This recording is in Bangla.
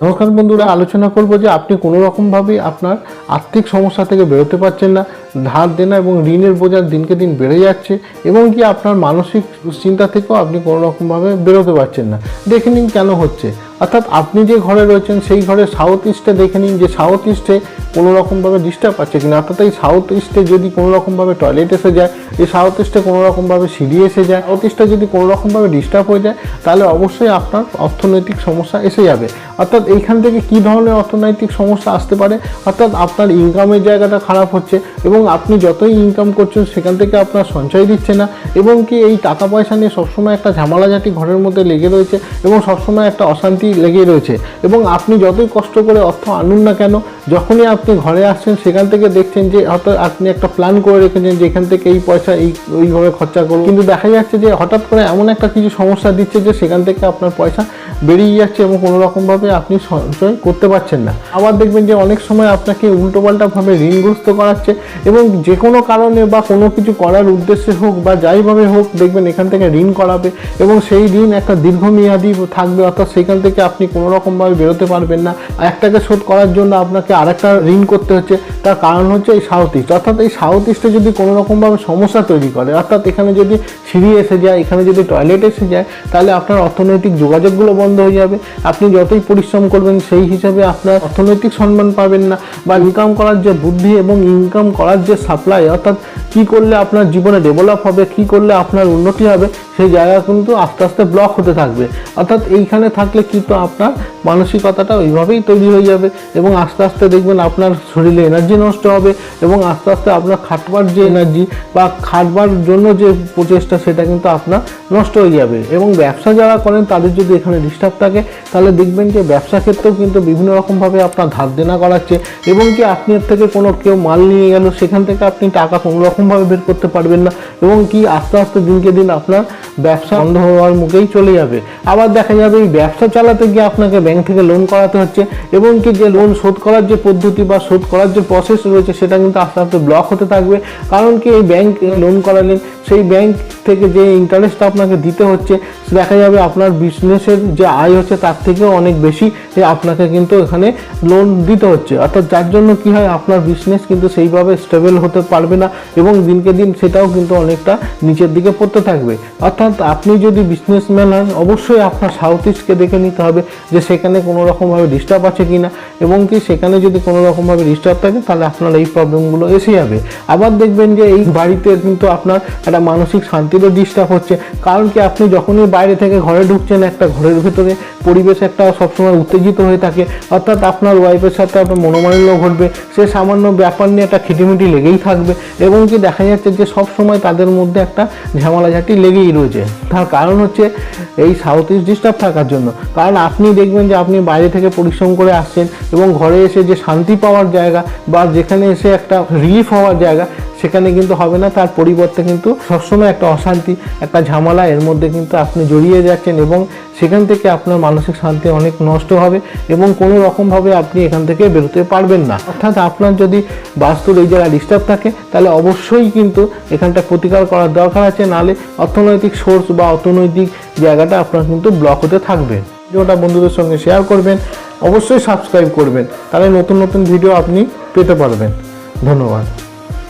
নমস্কার বন্ধুরা, আলোচনা করব যে আপনি কোনো রকমভাবে আপনার আর্থিক সমস্যা থেকে বেরোতে পারছেন না, ধার দেনা এবং ঋণের বোঝা দিনকে দিন বেড়ে যাচ্ছে এবং কি আপনার মানসিক চিন্তা থেকেও আপনি কোনো রকমভাবে বেরোতে পারছেন না। দেখে নিন কেন হচ্ছে। অর্থাৎ আপনি যে ঘরে রয়েছেন, সেই ঘরে সাউথ ইস্টে দেখে নিন যে সাউথ ইস্টে কোনো রকমভাবে ডিস্টার্ব আছে কিনা। অর্থাৎ এই সাউথ ইস্টে যদি কোনো রকমভাবে টয়লেট এসে যায়, এই সাউথ ইস্টে কোনো রকমভাবে সিঁড়ি এসে যায় সাউথ ইস্টে যদি কোনো রকমভাবে ডিস্টার্ব হয়ে যায়, তাহলে অবশ্যই আপনার অর্থনৈতিক সমস্যা এসে যাবে। অর্থাৎ এইখান থেকে কী ধরনের অর্থনৈতিক সমস্যা আসতে পারে? অর্থাৎ আপনার ইনকামের জায়গাটা খারাপ হচ্ছে এবং আপনি যতই ইনকাম করছেন, সেখান থেকে আপনার সঞ্চয় দিচ্ছে না এবং কি এই টাকা পয়সা নিয়ে সবসময় একটা ঝামেলাঝাটি ঘরের মধ্যে লেগে রয়েছে এবং সবসময় একটা অশান্তি লেগেই রয়েছে। এবং আপনি যতই কষ্ট করে অর্থ আনুন না কেন, যখনই আপনি ঘরে আসছেন, সেখান থেকে দেখছেন যে হয়তো আপনি একটা প্ল্যান করে রেখেছেন যে এখান থেকে এই পয়সা এই, ওইভাবে খরচা করুন। কিন্তু দেখা যাচ্ছে যে হঠাৎ করে এমন একটা কিছু সমস্যা দিচ্ছে যে সেখান থেকে আপনার পয়সা বেরিয়ে যাচ্ছে এবং কোনো রকমভাবে আপনি সঞ্চয় করতে পারছেন না। আবার দেখবেন যে অনেক সময় আপনাকে উল্টোপাল্টাভাবে ঋণগ্রস্ত করাচ্ছে এবং যে কোনো কারণে বা কোনো কিছু করার উদ্দেশ্যে হোক বা যাইভাবে হোক দেখবেন এখান থেকে ঋণ করাবে এবং সেই ঋণ একটা দীর্ঘমেয়াদী থাকবে, অর্থাৎ সেখান থেকে আপনি কোনো রকমভাবে বেরোতে পারবেন না। একটাকে শোধ করার জন্য আপনাকে আরেকটা ঋণ করতে হচ্ছে, তার কারণ হচ্ছে এই সাউথ ইস্ট অর্থাৎ এই সাউথ ইস্টে যদি কোনো রকমভাবে সমস্যা তৈরি করে, অর্থাৎ এখানে যদি সিঁড়ি এসে যায়, এখানে যদি টয়লেট এসে যায়, তাহলে আপনার অর্থনৈতিক যোগাযোগগুলো বন্ধ হয়ে যাবে। আপনি যতই পরিশ্রম করবেন, সেই হিসাবে আপনার অর্থনৈতিক সম্মান পাবেন না বা ইনকাম করার যে বুদ্ধি এবং ইনকাম করার যে সাপ্লাই অর্থাৎ কী করলে আপনার জীবনে ডেভেলপ হবে, কী করলে আপনার উন্নতি হবে সেই জায়গা কিন্তু আস্তে আস্তে ব্লক হতে থাকবে। অর্থাৎ এইখানে থাকলে কিন্তু আপনার মানসিকতাটা ওইভাবেই তৈরি হয়ে যাবে এবং আস্তে আস্তে দেখবেন আপনার শরীরে এনার্জি নষ্ট হবে এবং আস্তে আস্তে আপনার খাটবার যে এনার্জি বা খাটবার জন্য যে প্রচেষ্টা, সেটা কিন্তু আপনার নষ্ট হয়ে যাবে। এবং ব্যবসা যারা করেন, তাদের যদি এখানে ডিস্টার্ব থাকে, তাহলে দেখবেন যে ব্যবসা ক্ষেত্রেও কিন্তু বিভিন্ন রকমভাবে আপনার ধার দেনা করাচ্ছে এবং কি আপনি এর থেকে কোনো কেউ মাল নিয়ে গেল, সেখান থেকে আপনি টাকা কোনো রকমভাবে বের করতে পারবেন না এবং কি আস্তে আস্তে দিনকে দিন আপনার ব্যবসা বন্ধ হওয়ার মুখেই চলে যাবে। আবার দেখা যাবে এই ব্যবসা চালাতে গিয়ে আপনাকে ব্যাংক থেকে লোন করাতে হচ্ছে এবং কি যে লোন শোধ করার যে পদ্ধতি বা শোধ করার যে প্রসেস রয়েছে, সেটা কিন্তু আস্তে আস্তে ব্লক হতে থাকবে। কারণ কি এই ব্যাংক লোন করালেন সেই ব্যাংক থেকে যে ইন্টারেস্ট আপনাকে দিতে হচ্ছে দেখা যাবে আপনার বিজনেসের যে আয় হচ্ছে তার থেকেও অনেক বেশি আপনাকে কিন্তু এখানে লোন দিতে হচ্ছে। অর্থাৎ যার জন্য কি হয়, আপনার বিজনেস কিন্তু সেইভাবে স্টেবল হতে পারবে না এবং দিনকে দিন সেটাও কিন্তু অনেকটা নিচের দিকে পড়তে থাকবে। অর্থাৎ আপনি যদি বিজনেসম্যান হন, অবশ্যই আপনার সাউথ ইস্টকে দেখে নিতে হবে যে সেখানে কোনো রকমভাবে ডিস্টার্ব আছে কি না এবং কি সেখানে যদি কোনো রকমভাবে ডিস্টার্ব থাকে, তাহলে আপনার এই প্রবলেমগুলো এসে যাবে। আবার দেখবেন যে এই বাড়িতে কিন্তু আপনার একটা মানসিক শান্তিরও ডিস্টার্ব হচ্ছে। কারণ কি, আপনি যখনই বাইরে থেকে ঘরে ঢুকছেন, একটা ঘরের ভিতরে পরিবেশ একটা সবসময় উত্তেজিত হয়ে থাকে। অর্থাৎ আপনার ওয়াইফের সাথে আপনার মনোমালিন্য ঘটবে, সে সামান্য ব্যাপার নিয়ে একটা খিটিমিটি লেগেই থাকবে এবং কি দেখা যাচ্ছে যে সব সময় তাদের মধ্যে একটা ঝামেলাঝাটি লেগেই রয়েছে। তার কারণ হচ্ছে এই সাউথ ইস্ট ডিস্টার্ব থাকার জন্য। কারণ আপনি দেখবেন যে আপনি বাইরে থেকে পরিশ্রম করে আসছেন এবং ঘরে এসে যে শান্তি পাওয়ার জায়গা বা যেখানে এসে একটা রিলিফ হওয়ার জায়গা সেখানে কিন্তু হবে না, তার পরিবর্তে কিন্তু সবসময় একটা অশান্তি, একটা ঝামেলা এর মধ্যে কিন্তু আপনি জড়িয়ে যাচ্ছেন এবং সেখান থেকে আপনার মানসিক শান্তি অনেক নষ্ট হবে এবং কোনো রকমভাবে আপনি এখান থেকে বেরোতে পারবেন না। অর্থাৎ আপনার যদি বাস্তুর এই জায়গায় ডিস্টার্ব থাকে, তাহলে অবশ্যই কিন্তু এখানটা প্রতিকার করার দরকার আছে, নাহলে অর্থনৈতিক সোর্স বা অর্থনৈতিক জায়গাটা আপনার কিন্তু ব্লক হতে থাকবে। ভিডিওটা বন্ধুদের সঙ্গে শেয়ার করবেন, অবশ্যই সাবস্ক্রাইব করবেন, তাহলে নতুন নতুন ভিডিও আপনি পেতে পারবেন। ধন্যবাদ।